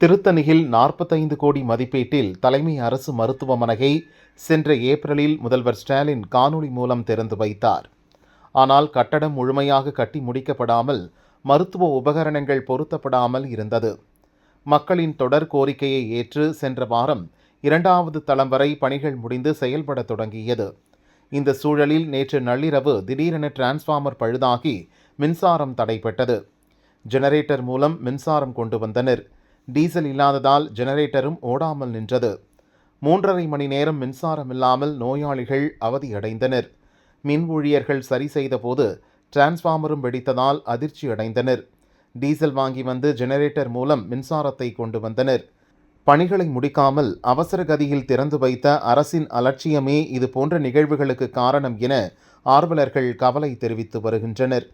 திருத்தணியில் நாற்பத்தைந்து கோடி மதிப்பீட்டில் தலைமை அரசு மருத்துவமனையை சென்ற ஏப்ரலில் முதல்வர் ஸ்டாலின் காணொளி மூலம் திறந்து வைத்தார். ஆனால் கட்டடம் முழுமையாக கட்டி முடிக்கப்படாமல் மருத்துவ உபகரணங்கள் பொருத்தப்படாமல் இருந்தது. மக்களின் தொடர் கோரிக்கையை ஏற்று சென்ற வாரம் இரண்டாவது தளம் வரை பணிகள் முடிந்து செயல்படத் தொடங்கியது. இந்த சூழலில் நேற்று நள்ளிரவு திடீரென டிரான்ஸ்ஃபார்மர் பழுதாகி மின்சாரம் தடைப்பட்டது. ஜெனரேட்டர் மூலம் மின்சாரம் கொண்டு வந்தனர். டீசல் இல்லாததால் ஜெனரேட்டரும் ஓடாமல் நின்றது. மூன்றரை மணி நேரம் மின்சாரம் இல்லாமல் நோயாளிகள் அவதியடைந்தனர். மின் ஊழியர்கள் சரி செய்தபோது டிரான்ஸ்ஃபார்மரும் வெடித்ததால் அதிர்ச்சி அடைந்தனர் டீசல் வாங்கி வந்து ஜெனரேட்டர் மூலம் மின்சாரத்தை கொண்டு வந்தனர். பணிகளை முடிக்காமல் அவசர கதியில் திறந்து வைத்த அரசின் அலட்சியமே இது போன்ற நிகழ்வுகளுக்கு காரணம் என ஆர்வலர்கள் கவலை தெரிவித்து வருகின்றனர்.